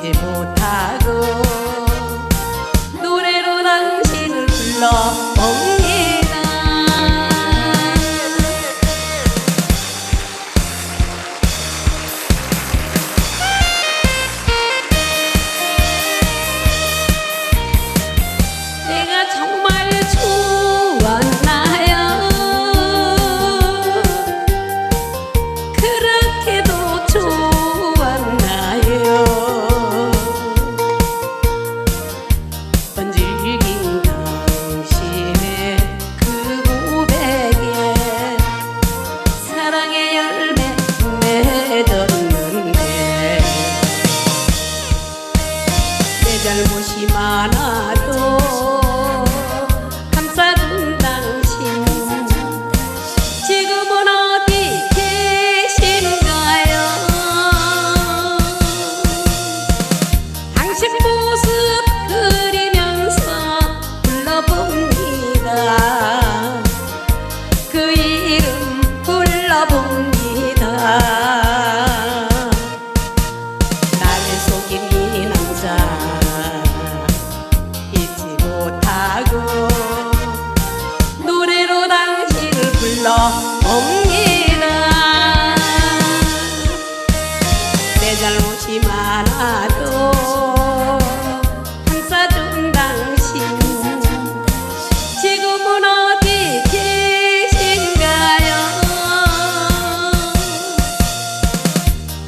잊지 못하고 노래로 당신을 불러 하나도 감싸준 당신. 지금은 어디 계신가요? 당신 모습 그리면서 불러봅니다. 그 이름 불러봅니다. 오지 말아도 한사준 당신 지금은 어디 계신가요?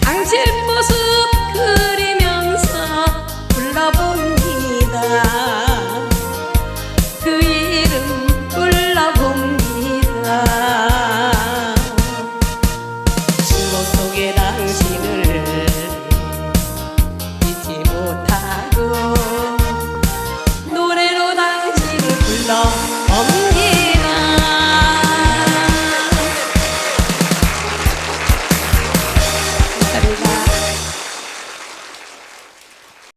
당신 모습 그리면서 불러봅니다. 그 당신은